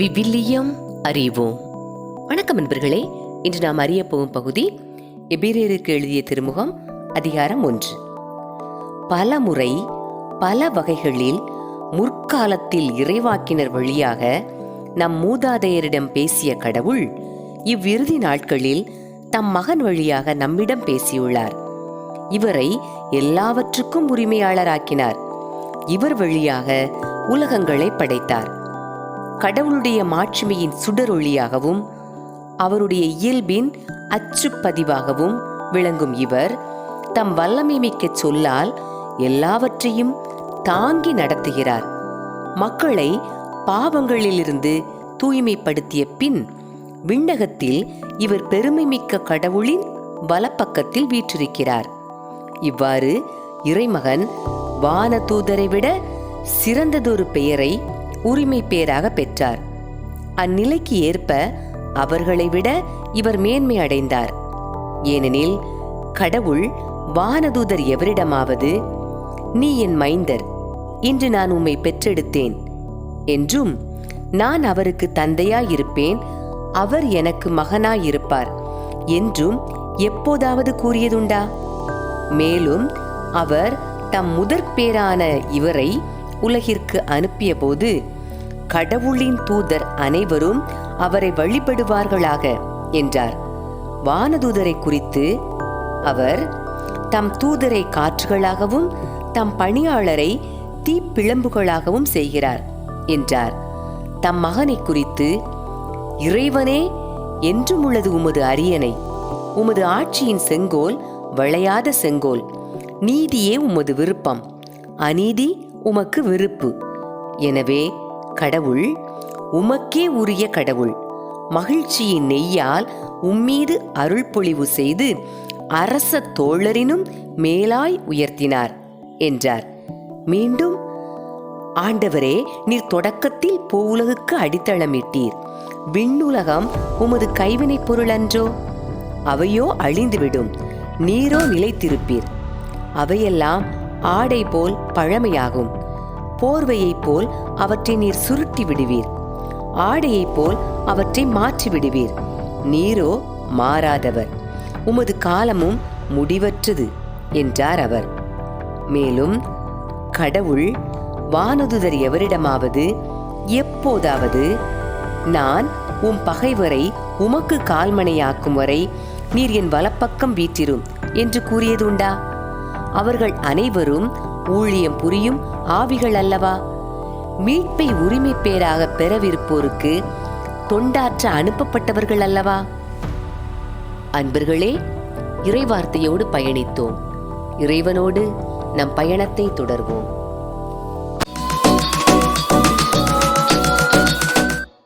விவிலியம் அறிவோம். வணக்கம் நண்பர்களே இன்று நாம் அறிய போகும் பகுதி எபிரேருக்கு எழுதிய திருமுகம் அதிகாரம் ஒன்று. பல முறை பல வகைகளில் முற்காலத்தில் இறைவாக்கினர் வழியாக நம் மூதாதையரிடம் பேசிய கடவுள் இவ்விறுதி நாட்களில் தம் மகன் வழியாக நம்மிடம் பேசியுள்ளார். இவரை எல்லாவற்றுக்கும் உரிமையாளராக்கினார். இவர் வழியாக உலகங்களை படைத்தார். கடவுளுடைய மாட்சிமையின் சுடரொளியாகவும் அவருடைய இயல்பின் அச்சுப்பதிவாகவும் விளங்கும் இவர். தம் வல்லமை மிக்க சொல்லால் எல்லாவற்றையும் தாங்கி நடத்துகிறார். மக்களை பாவங்களிலிருந்து தூய்மைப்படுத்திய பின் விண்ணகத்தில் இவர் பெருமை மிக்க கடவுளின் வலப்பக்கத்தில் வீற்றிருக்கிறார். இவ்வாறு இறைமகன் வானதூதரை விட சிறந்ததொரு பெயரை உரிமை பேராக பெற்றார். அந்நிலைக்கு ஏற்ப அவர்களை விட இவர் மேன்மை அடைந்தார். ஏனெனில் கடவுள் வானதூதர் எவரிடமாவது நீ என் மைந்தர் இன்று நான் உம்மை பெற்றெடுத்தேன். என்றும் நான் அவருக்கு தந்தையாயிருப்பேன் அவர் எனக்கு மகனாயிருப்பார் என்றும் எப்போதாவது கூறியதுண்டா? மேலும் அவர் தம் முதற் பேரான இவரை உலகிற்கு அனுப்பியபோது கடவுளின் தூதர் அனைவரும் அவரை வழிபடுவார்களாக என்றார். வானதூதரை குறித்து அவர் தம் தூதரை காற்றுகளாகவும் தம் பணியாளரை தீப்பிழம்புகளாகவும் செய்கிறார் என்றார். தம் மகனை குறித்து இறைவனே என்றும் உள்ளது உமது அரியணை. உமது ஆட்சியின் செங்கோல் வளையாத செங்கோல். நீதியே உமது விருப்பம். அநீதி உமக்கு விருப்பு. எனவே கடவுள் உமக்கே உரிய கடவுள். மகிழ்ச்சியின் நெய்யால் உம்மீது அருள் பொழிவு செய்து அரச தோழரினும் மேலாய் உயர்த்தினார் என்றார். மீண்டும் ஆண்டவரே நீர் தொடக்கத்தில் பூவுலகுக்கு அடித்தளமிட்டீர். விண்ணுலகம் உமது கைவினைப் பொருள் அன்றோ அவையோ அழிந்துவிடும். நீரோ நிலைத்திருப்பீர். அவையெல்லாம் ஆடை போல் பழமையாகும். போர்வையைப் போல் அவற்றை நீர் சுருட்டி விடுவீர். ஆடையைப் போல் அவற்றை மாற்றி விடுவீர். நீரோ மாறாதவர். உமது காலமும் முடிவற்றது என்றார் அவர். மேலும் கடவுள் வானதுதர் எவரிடமாவது எப்போதாவது நான் உம் பகைவரை உமக்கு கால்மனையாக்கும் வரை நீர் என் வலப்பக்கம் வீற்றிரும் என்று கூறியதுண்டா? அவர்கள் அனைவரும் ஊழியம் புரியும் ஆவிகள் அல்லவா? மீட்பை உரிமை பேராக பெறவிருப்போருக்கு தொண்டாற்ற அனுப்பப்பட்டவர்கள் அல்லவா? அன்பர்களே இறைவார்த்தையோடு பயணித்தோம். இறைவனோடு நம் பயணத்தை தொடர்வோம்.